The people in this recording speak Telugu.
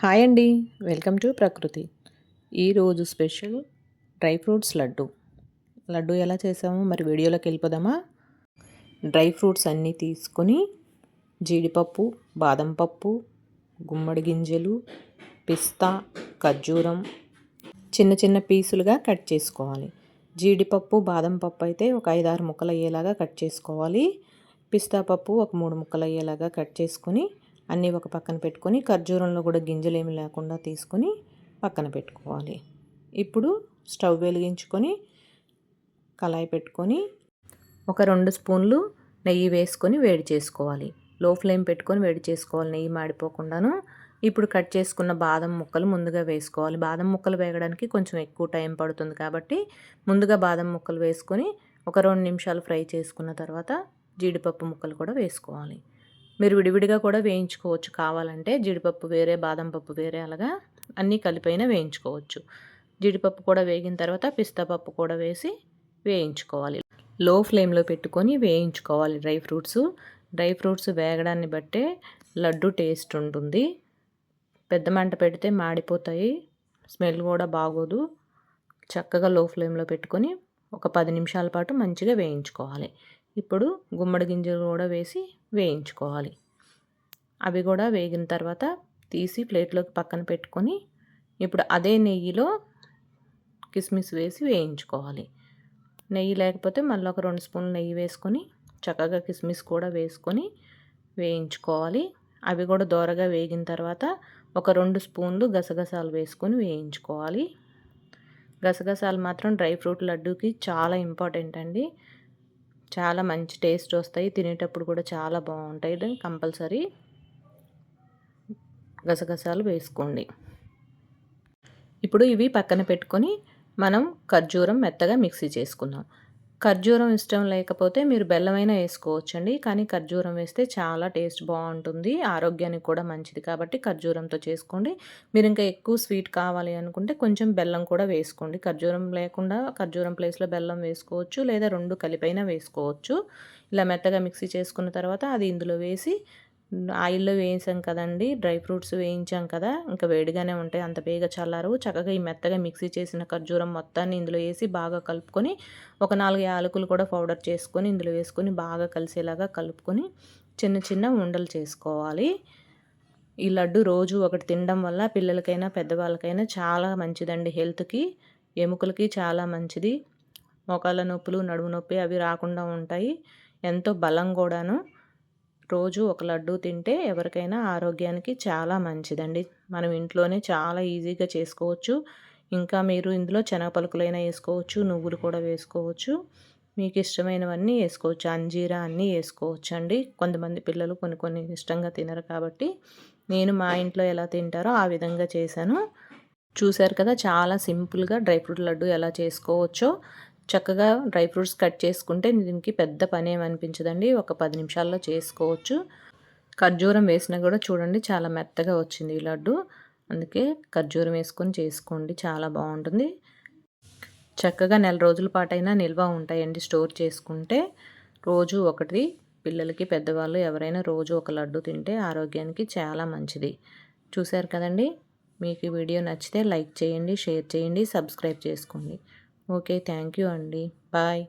హాయ్ అండి. Welcome to Prakruthi. ఈరోజు special dry fruits laddu. Laddu ఎలా చేసామో? మరి వీడియోలోకి వెళ్ళిపోదామా? డ్రై ఫ్రూట్స్ అన్నీ తీసుకొని జీడిపప్పు బాదం పప్పు గుమ్మడి గింజలు పిస్తా ఖర్జూరం చిన్న చిన్న పీసులుగా కట్ చేసుకోవాలి. జీడిపప్పు బాదం పప్పు అయితే ఒక ఐదారు ముక్కలు అయ్యేలాగా కట్ చేసుకోవాలి. పిస్తా పప్పు ఒక మూడు ముక్కలు అయ్యేలాగా కట్ చేసుకొని అన్నీ ఒక పక్కన పెట్టుకొని ఖర్జూరంలో కూడా గింజలు ఏమి లేకుండా తీసుకొని పక్కన పెట్టుకోవాలి. ఇప్పుడు స్టవ్ వెలిగించుకొని కళాయి పెట్టుకొని ఒక రెండు స్పూన్లు నెయ్యి వేసుకొని వేడి చేసుకోవాలి. లో ఫ్లేమ్ పెట్టుకొని వేడి చేసుకోవాలి. నెయ్యి మాడిపోకుండాను ఇప్పుడు కట్ చేసుకున్న బాదం ముక్కలు ముందుగా వేసుకోవాలి. బాదం ముక్కలు వేగడానికి కొంచెం ఎక్కువ టైం పడుతుంది కాబట్టి ముందుగా బాదం ముక్కలు వేసుకొని ఒక రెండు నిమిషాలు ఫ్రై చేసుకున్న తర్వాత జీడిపప్పు ముక్కలు కూడా వేసుకోవాలి. మీరు విడివిడిగా కూడా వేయించుకోవచ్చు. కావాలంటే జీడిపప్పు వేరే బాదం పప్పు వేరే అలాగా అన్నీ కలిపైన వేయించుకోవచ్చు. జీడిపప్పు కూడా వేగిన తర్వాత పిస్తా పప్పు కూడా వేసి వేయించుకోవాలి. లో ఫ్లేమ్లో పెట్టుకొని వేయించుకోవాలి డ్రై ఫ్రూట్స్. డ్రై ఫ్రూట్స్ వేగడాన్ని బట్టే లడ్డు టేస్ట్ ఉంటుంది. పెద్ద మంట పెడితే మాడిపోతాయి. స్మెల్ కూడా బాగోదు. చక్కగా లో ఫ్లేమ్లో పెట్టుకొని ఒక పది నిమిషాల పాటు మంచిగా వేయించుకోవాలి. ఇప్పుడు గుమ్మడి గింజలు కూడా వేసి వేయించుకోవాలి. అవి కూడా వేగిన తర్వాత తీసి ప్లేట్లోకి పక్కన పెట్టుకొని ఇప్పుడు అదే నెయ్యిలో కిస్మిస్ వేసి వేయించుకోవాలి. నెయ్యి లేకపోతే మళ్ళీ ఒక రెండు స్పూన్లు నెయ్యి వేసుకొని చక్కగా కిస్మిస్ కూడా వేసుకొని వేయించుకోవాలి. అవి కూడా దోరగా వేగిన తర్వాత ఒక రెండు స్పూన్లు గసగసాలు వేసుకొని వేయించుకోవాలి. గసగసాలు మాత్రం డ్రై ఫ్రూట్ లడ్డూకి చాలా ఇంపార్టెంట్ అండి. చాలా మంచి టేస్ట్ వస్తాయి. తినేటప్పుడు కూడా చాలా బాగుంటాయి. కంపల్సరీ గసగసాలు వేసుకోండి. ఇప్పుడు ఇవి పక్కన పెట్టుకొని మనం ఖర్జూరం మెత్తగా మిక్సీ చేసుకుందాం. ఖర్జూరం ఇష్టం లేకపోతే మీరు బెల్లమైనా వేసుకోవచ్చండి. కానీ ఖర్జూరం వేస్తే చాలా టేస్ట్ బాగుంటుంది. ఆరోగ్యానికి కూడా మంచిది కాబట్టి ఖర్జూరంతో చేసుకోండి. మీరు ఇంకా ఎక్కువ స్వీట్ కావాలి అనుకుంటే కొంచెం బెల్లం కూడా వేసుకోండి. ఖర్జూరం లేకుండా ఖర్జూరం ప్లేస్లో బెల్లం వేసుకోవచ్చు. లేదా రెండు కలిపైనా వేసుకోవచ్చు. ఇలా మెత్తగా మిక్సీ చేసుకున్న తర్వాత అది ఇందులో వేసి ఆయిల్లో వేయించాం కదండి డ్రై ఫ్రూట్స్ వేయించాం కదా ఇంకా వేడిగానే ఉంటాయి. అంత బేగ చల్లారు. చక్కగా ఈ మెత్తగా మిక్సీ చేసిన ఖర్జూరం మొత్తాన్ని ఇందులో వేసి బాగా కలుపుకొని ఒక నాలుగు యాలకులు కూడా పౌడర్ చేసుకొని ఇందులో వేసుకొని బాగా కలిసేలాగా కలుపుకొని చిన్న చిన్న ఉండలు చేసుకోవాలి. ఈ లడ్డు రోజు ఒకటి తినడం వల్ల పిల్లలకైనా పెద్దవాళ్ళకైనా చాలా మంచిదండి హెల్త్కి. ఎముకలకి చాలా మంచిది. మోకాళ్ళ నొప్పులు నడుము నొప్పి అవి రాకుండా ఉంటాయి. ఎంతో బలం కూడాను. రోజు ఒక లడ్డు తింటే ఎవరికైనా ఆరోగ్యానికి చాలా మంచిదండి. మనం ఇంట్లోనే చాలా ఈజీగా చేసుకోవచ్చు. ఇంకా మీరు ఇందులో శనగపలుకులైనా వేసుకోవచ్చు నువ్వులు కూడా వేసుకోవచ్చు. మీకు ఇష్టమైనవన్నీ వేసుకోవచ్చు. అంజీరా అన్నీ వేసుకోవచ్చు అండి కొంతమంది పిల్లలు కొన్ని కొన్ని ఇష్టంగా తినరు కాబట్టి నేను మా ఇంట్లో ఎలా తింటారో ఆ విధంగా చేశాను. చూశారు కదా చాలా సింపుల్గా డ్రై ఫ్రూట్ లడ్డు ఎలా చేసుకోవచ్చో. చక్కగా డ్రై ఫ్రూట్స్ కట్ చేసుకుంటే దీనికి పెద్ద పని ఏమనిపించదండి? ఒక పది నిమిషాల్లో చేసుకోవచ్చు. ఖర్జూరం వేసినా కూడా చూడండి చాలా మెత్తగా వచ్చింది ఈ లడ్డు. అందుకే ఖర్జూరం వేసుకొని చేసుకోండి చాలా బాగుంటుంది. చక్కగా నెల రోజుల పాటైనా నిల్వ ఉంటాయండి స్టోర్ చేసుకుంటే. రోజు ఒకటి పిల్లలకి పెద్దవాళ్ళు ఎవరైనా రోజు ఒక లడ్డు తింటే ఆరోగ్యానికి చాలా మంచిది. చూశారు కదండి? మీకు వీడియో నచ్చితే లైక్ చేయండి షేర్ చేయండి సబ్స్క్రైబ్ చేసుకోండి. ఓకే థ్యాంక్ యూ అండి. బాయ్.